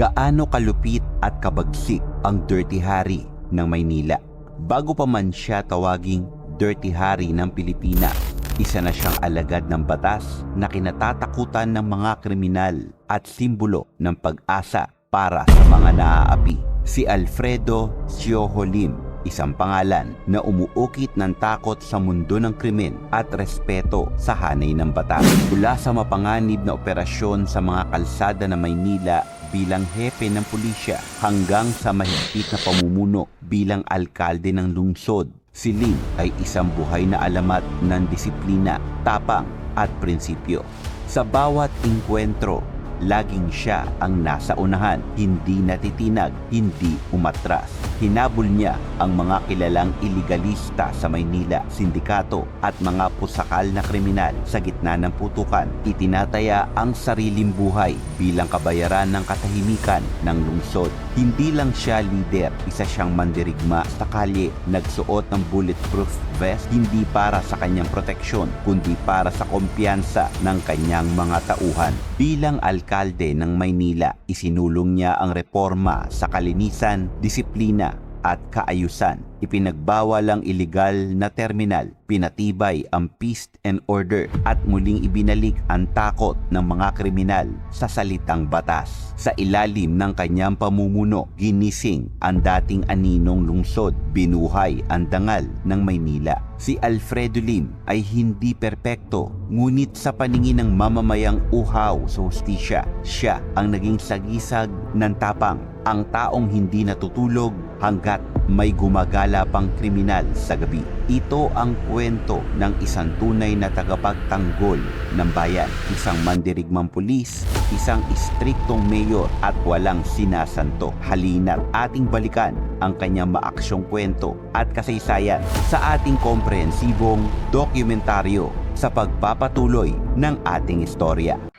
Gaano kalupit at kabagsik ang Dirty Harry ng Maynila. Bago pa man siya tawaging Dirty Harry ng Pilipinas, isa na siyang alagad ng batas na kinatatakutan ng mga kriminal at simbolo ng pag-asa para sa mga naaapi. Si Alfredo Sioho Lim, isang pangalan na umuukit ng takot sa mundo ng krimen at respeto sa hanay ng batas. Mula sa mapanganib na operasyon sa mga kalsada ng Maynila bilang hepe ng pulisya hanggang sa mahigpit na pamumuno bilang alkalde ng lungsod. Si Lim ay isang buhay na alamat ng disiplina, tapang at prinsipyo. Sa bawat inkwentro, laging siya ang nasa unahan, hindi natitinag, hindi umatras. Hinabol niya ang mga kilalang iligalista sa Maynila, sindikato at mga pusakal na kriminal sa gitna ng putukan. Itinataya ang sariling buhay bilang kabayaran ng katahimikan ng lungsod. Hindi lang siya leader, isa siyang mandirigma sa kalye, nagsuot ng bulletproof vest hindi para sa kanyang proteksyon, kundi para sa kumpiyansa ng kanyang mga tauhan. Bilang alkalde ng Maynila, isinulong niya ang reforma sa kalinisan, disiplina at kaayusan. Ipinagbawal ang iligal na terminal, pinatibay ang peace and order at muling ibinalik ang takot ng mga kriminal sa salitang batas. Sa ilalim ng kanyang pamumuno, ginising ang dating aninong lungsod, binuhay ang dangal ng Maynila. Si Alfredo Lim ay hindi perpekto, ngunit sa paningin ng mamamayang uhaw sa hustisya, siya ang naging sagisag ng tapang, ang taong hindi natutulog hanggat may gumagala pang kriminal sa gabi. Ito ang kwento ng isang tunay na tagapagtanggol ng bayan, isang mandirigmang pulis, isang istriktong mayor at walang sinasanto. Halina't ating balikan ang kanyang maaksyong kwento at kasaysayan sa ating komprehensibong dokumentaryo sa pagpapatuloy ng ating istorya.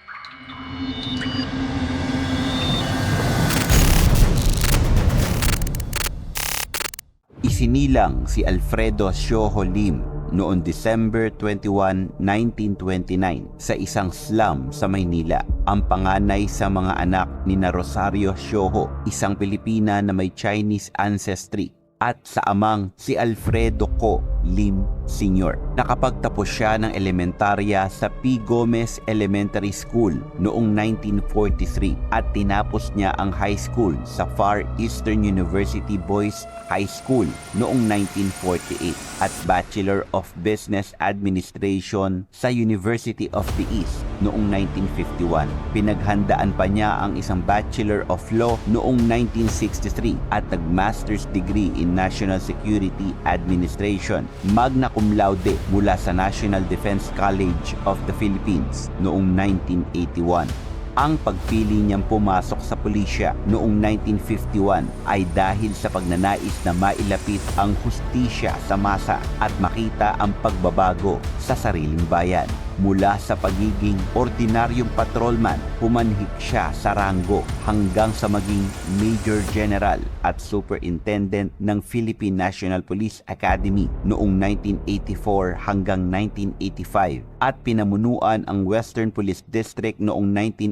Isinilang si Alfredo Sioho Lim noong December 21, 1929 sa isang slum sa Maynila. Ang panganay sa mga anak ni na Rosario Sioho, isang Pilipina na may Chinese ancestry at sa amang si Alfredo Co. Lim Sr. Nakapagtapos siya ng elementarya sa P. Gomez Elementary School noong 1943 at tinapos niya ang high school sa Far Eastern University Boys High School noong 1948 at Bachelor of Business Administration sa University of the East noong 1951. Pinaghandaan pa niya ang isang Bachelor of Law noong 1963 at nag-master's degree in National Security Administration, magna cum laude mula sa National Defense College of the Philippines noong 1981 ang pagpili niyang pumasok sa pulisya noong 1951 ay dahil sa pagnanais na mailapit ang hustisya sa masa at makita ang pagbabago sa sariling bayan. Mula sa pagiging ordinaryong patrolman, pumanhik siya sa ranggo hanggang sa maging Major General at Superintendent ng Philippine National Police Academy noong 1984 hanggang 1985 at pinamunuan ang Western Police District noong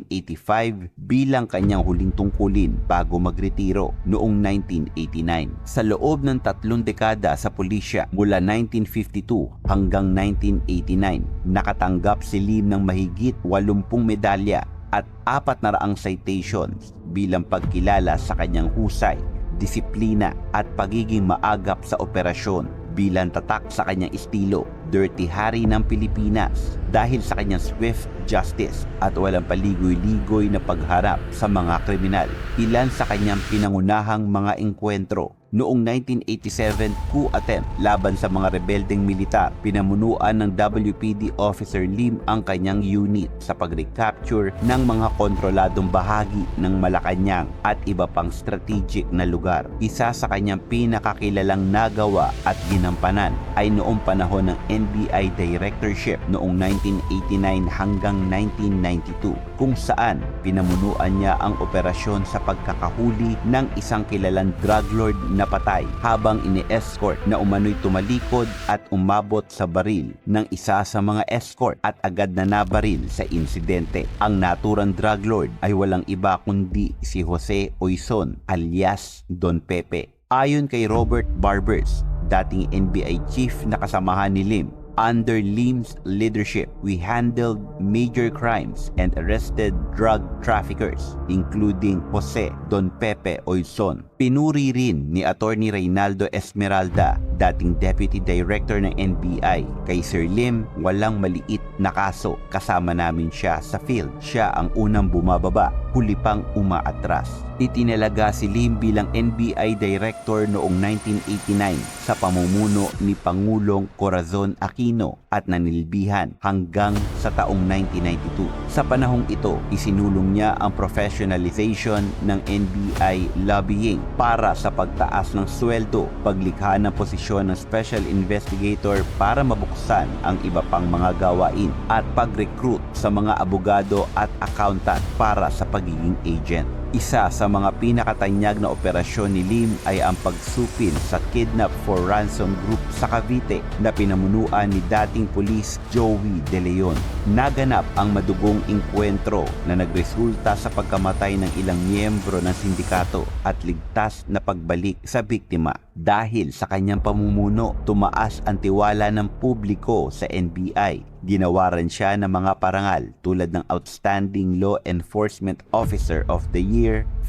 1985 bilang kanyang huling tungkulin bago magretiro noong 1989. Sa loob ng tatlong dekada sa pulisya mula 1952 hanggang 1989, nakatanggap si Lim ng mahigit 80 medalya at apat na raang citations bilang pagkilala sa kanyang husay, disiplina at pagiging maagap sa operasyon bilang tatak sa kanyang estilo, Dirty Harry ng Pilipinas dahil sa kanyang swift justice at walang paligoy-ligoy na pagharap sa mga kriminal. Ilan sa kanyang pinangunahang mga engkwentro Noong 1987 coup attempt laban sa mga rebeldeng militar, pinamunuan ng WPD Officer Lim ang kanyang unit sa pag-recapture ng mga kontroladong bahagi ng Malacanang at iba pang strategic na lugar. Isa sa kanyang pinakakilalang nagawa at ginampanan ay noong panahon ng NBI directorship noong 1989 hanggang 1992 kung saan pinamunuan niya ang operasyon sa pagkakahuli ng isang kilalang drug lord na patay habang ini-escort na umano'y tumalikod at umabot sa baril ng isa sa mga escort at agad na nabaril sa insidente. Ang naturang drug lord ay walang iba kundi si Jose Oison alias Don Pepe. Ayon kay Robert Barbers, dating NBI chief na kasamahan ni Lim, under Lim's leadership, we handled major crimes and arrested drug traffickers, including Jose Don Pepe Oison. Pinuri rin ni Attorney Reynaldo Esmeralda, dating Deputy Director ng NBI, kay Sir Lim walang maliit na kaso. Kasama namin siya sa field. Siya ang unang bumababa, huli pang umaatras. Itinalaga si Lim bilang NBI Director noong 1989 sa pamumuno ni Pangulong Corazon Aquino at nanilbihan hanggang sa taong 1992. Sa panahong ito, isinulong niya ang professionalization ng NBI lobbying para sa pagtaas ng sweldo, paglikha ng posisyon ng Special Investigator para mabuksan ang iba pang mga gawain at pag-recruit sa mga abogado at accountant para sa pagiging agent. Isa sa mga pinakatanyag na operasyon ni Lim ay ang pagsupil sa Kidnap for Ransom Group sa Cavite na pinamunuan ni dating pulis Joey De Leon. Naganap ang madugong inkwentro na nagresulta sa pagkamatay ng ilang miyembro ng sindikato at ligtas na pagbalik sa biktima. Dahil sa kanyang pamumuno, tumaas ang tiwala ng publiko sa NBI Ginawaran siya ng mga parangal tulad ng Outstanding Law Enforcement Officer of the Year,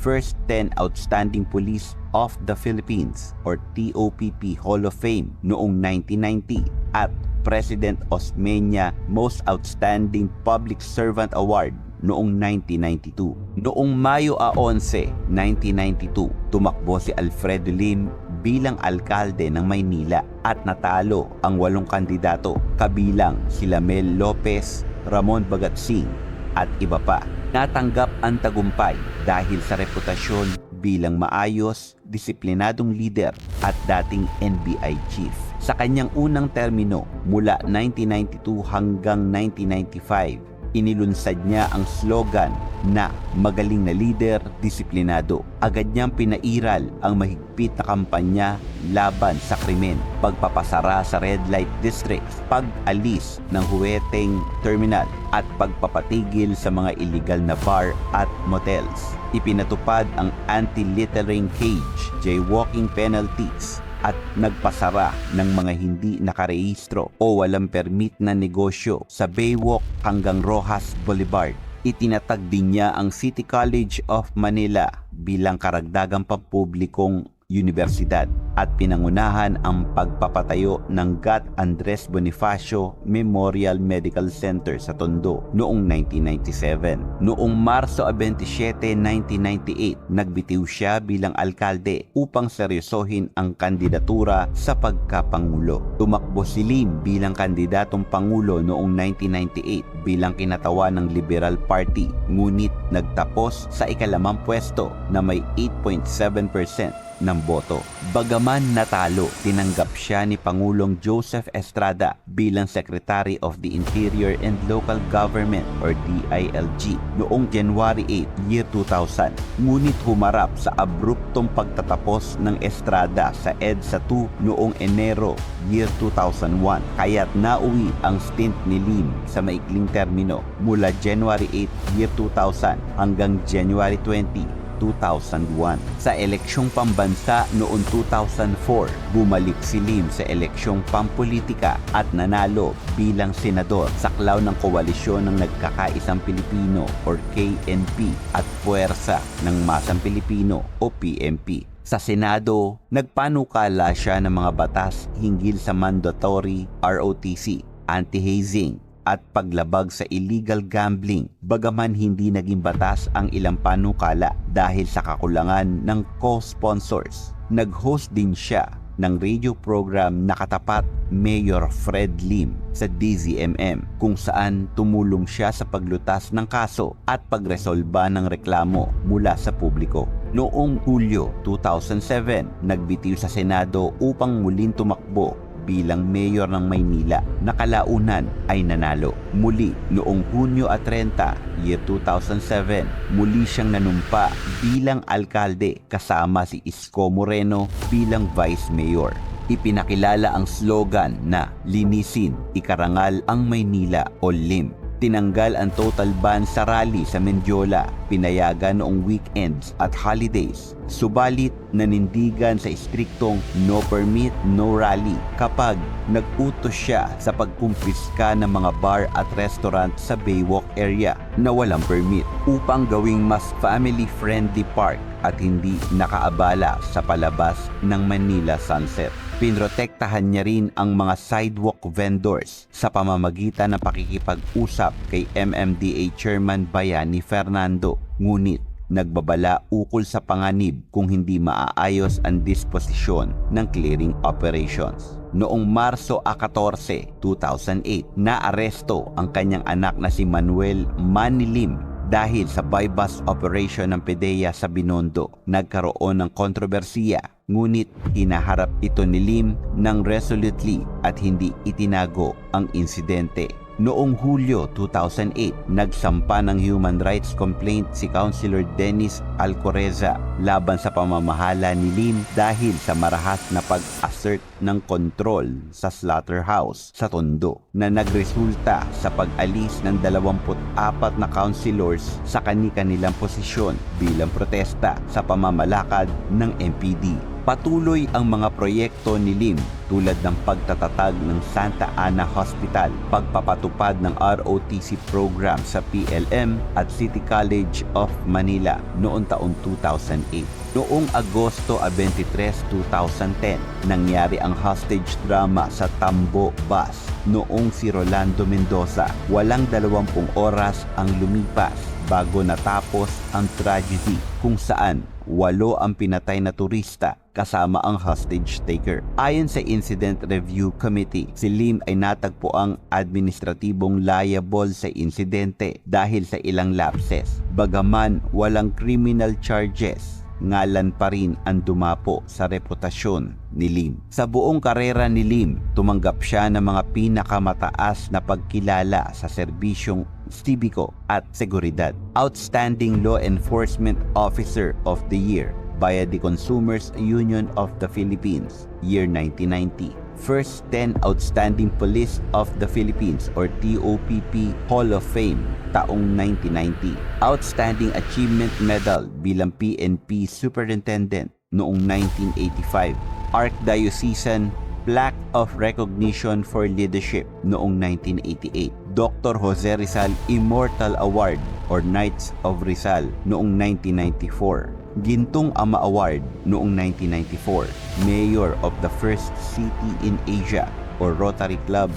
First 10 Outstanding Police of the Philippines or TOPP Hall of Fame noong 1990 at President Osmeña Most Outstanding Public Servant Award noong 1992. Noong Mayo 11, 1992, tumakbo si Alfredo Lim bilang alkalde ng Maynila at natalo ang walong kandidato kabilang sila Mel Lopez, Ramon Bagatsing at iba pa. Natanggap ang tagumpay dahil sa reputasyon bilang maayos, disiplinadong leader at dating NBI chief. Sa kanyang unang termino mula 1992 hanggang 1995, inilunsad niya ang slogan na magaling na leader, disiplinado. Agad niyang pinairal ang mahigpit na kampanya laban sa krimen, pagpapasara sa red light districts, pag-alis ng huweteng terminal at pagpapatigil sa mga illegal na bar at motels. Ipinatupad ang anti-littering cage, jaywalking penalties, at nagpasara ng mga hindi nakarehistro o walang permit na negosyo sa Baywalk hanggang Rojas Boulevard. Itinatag din niya ang City College of Manila bilang karagdagang pampublikong universidad at pinangunahan ang pagpapatayo ng GAT Andres Bonifacio Memorial Medical Center sa Tondo noong 1997. Noong Marso 27, 1998, nagbitiw siya bilang alkalde upang seryosohin ang kandidatura sa pagkapangulo. Tumakbo si Lim bilang kandidatong pangulo noong 1998 bilang kinatawa ng Liberal Party ngunit nagtapos sa ikalamang pwesto na may 8.7% ng boto. Bagaman natalo, tinanggap siya ni Pangulong Joseph Estrada bilang Secretary of the Interior and Local Government or DILG noong January 8, year 2000. Ngunit humarap sa abruptong pagtatapos ng Estrada sa EDSA 2 noong Enero year 2001 kaya't nauwi ang stint ni Lim sa maikling termino mula January 8 year 2000 hanggang January 20 2001. Sa eleksyong pambansa noong 2004, bumalik si Lim sa eleksyong pampolitika at nanalo bilang senador sa klaw ng koalisyon ng Nagkakaisang Pilipino or KNP at Puwersa ng Masang Pilipino o PMP. Sa Senado, nagpanukala siya ng mga batas hinggil sa mandatory ROTC, anti-hazing, at paglabag sa illegal gambling bagaman hindi naging batas ang ilang panukala dahil sa kakulangan ng co-sponsors. Nag-host din siya ng radio program na katapat Mayor Fred Lim sa DZMM kung saan tumulong siya sa paglutas ng kaso at pagresolba ng reklamo mula sa publiko. Noong Hulyo 2007, nagbitiw sa Senado upang muling tumakbo bilang mayor ng Maynila na kalaunan ay nanalo. Muli noong Hunyo at 30, year 2007, muli siyang nanumpa bilang alkalde kasama si Isko Moreno bilang vice mayor. Ipinakilala ang slogan na Linisin, Ikarangal ang Maynila o LIM. Tinanggal ang total ban sa rally sa Mendiola, pinayagan noong weekends at holidays. Subalit, nanindigan sa istriktong no permit, no rally kapag nag-utos siya sa pagkumpiska ng mga bar at restaurant sa Baywalk area na walang permit upang gawing mas family-friendly park at hindi nakaabala sa palabas ng Manila Sunset. Pinrotektahan niya rin ang mga sidewalk vendors sa pamamagitan ng pakikipag-usap kay MMDA Chairman Bayani Fernando. Ngunit nagbabala ukol sa panganib kung hindi maaayos ang disposisyon ng clearing operations. Noong Marso 14, 2008, naaresto ang kanyang anak na si Manuel Manilim dahil sa bypass operation ng PDEA sa Binondo. Nagkaroon ng kontrobersiya ngunit hinaharap ito ni Lim ng resolutely at hindi itinago ang insidente. Noong Hulyo 2008, nagsampa ng human rights complaint si Councilor Dennis Alcoreza laban sa pamamahala ni Lim dahil sa marahas na pag-assert ng kontrol sa slaughterhouse sa Tondo na nagresulta sa pag-alis ng 24 na councilors sa kani-kanilang posisyon bilang protesta sa pamamalakad ng MPD. Patuloy ang mga proyekto ni Lim tulad ng pagtatatag ng Santa Ana Hospital, pagpapatupad ng ROTC program sa PLM at City College of Manila noong taong 2008. Noong Agosto 23, 2010, nangyari ang hostage drama sa Tambo Bus noong si Rolando Mendoza. Walang 20 oras ang lumipas bago natapos ang tragedy kung saan walo ang pinatay na turista kasama ang hostage taker. Ayon sa Incident Review Committee, si Lim ay natagpo ang administratibong liable sa insidente dahil sa ilang lapses. Bagaman walang criminal charges, ngalan pa rin ang dumapo sa reputasyon ni Lim. Sa buong karera ni Lim, tumanggap siya ng mga pinakamataas na pagkilala sa serbisyong Civico at Seguridad. Outstanding Law Enforcement Officer of the Year via the Consumers Union of the Philippines, year 1990. First 10 Outstanding Police of the Philippines or TOPP Hall of Fame taong 1990. Outstanding Achievement Medal bilang PNP Superintendent noong 1985. Archdiocesan Plaque of Recognition for Leadership noong 1988. Dr. Jose Rizal Immortal Award or Knights of Rizal noong 1994. Gintong Ama Award noong 1994. Mayor of the first city in Asia or Rotary Club,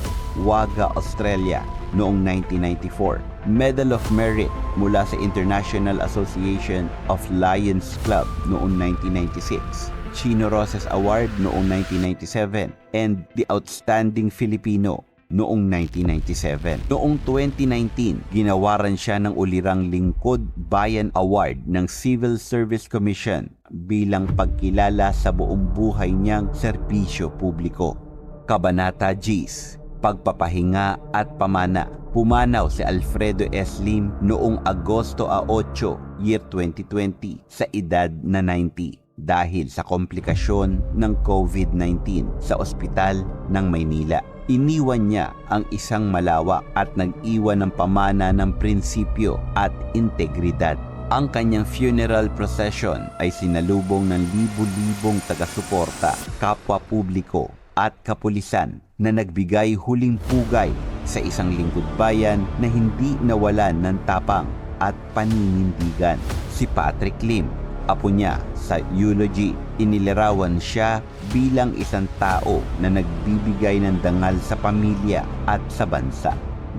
Wagga, Australia noong 1994. Medal of Merit mula sa International Association of Lions Club noong 1996. Chino Roses Award noong 1997 and the Outstanding Filipino noong 1997. Noong 2019, ginawaran siya ng ulirang Lingkod Bayan Award ng Civil Service Commission bilang pagkilala sa buong buhay niyang serbisyo publiko. Kabanata G's Pagpapahinga at Pamana Pumanaw si Alfredo S. Lim noong Agosto 8, year 2020 sa edad na 90 dahil sa komplikasyon ng COVID-19 sa ospital ng Maynila. Iniwan niya ang isang malawak at nag-iwan ng pamana ng prinsipyo at integridad. Ang kanyang funeral procession ay sinalubong ng libu-libong taga-suporta, kapwa publiko at kapulisan na nagbigay huling pugay sa isang lingkod bayan na hindi nawalan ng tapang at paninindigan. Si Patrick Lim apo niya sa eulogy, inilarawan siya bilang isang tao na nagbibigay ng dangal sa pamilya at sa bansa.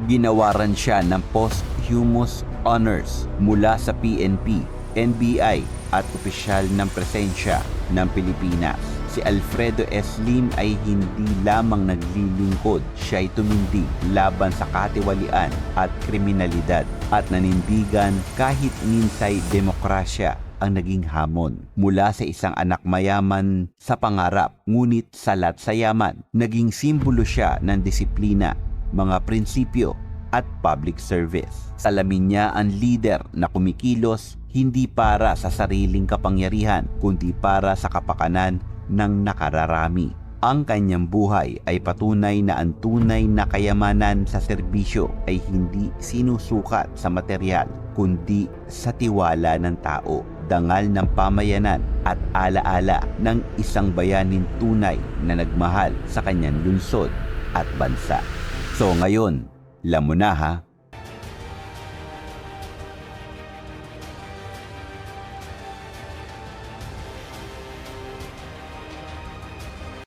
Ginawaran siya ng posthumous honors mula sa PNP, NBI at opisyal ng presensya ng Pilipinas. Si Alfredo S. Lim ay hindi lamang naglilingkod, siya ay tumindig laban sa katiwalian at kriminalidad at nanindigan kahit minsay demokrasya ang naging hamon. Mula sa isang anak mayaman sa pangarap, ngunit salat sa yaman, naging simbolo siya ng disiplina, mga prinsipyo at public service. Salamin niya ang leader na kumikilos hindi para sa sariling kapangyarihan, kundi para sa kapakanan ng nakararami. Ang kanyang buhay ay patunay na ang tunay na kayamanan sa serbisyo ay hindi sinusukat sa material, kundi sa tiwala ng tao, dangal ng pamayanan at alaala ng isang bayanin tunay na nagmahal sa kanyang lungsod at bansa. So ngayon, alam mo na ha,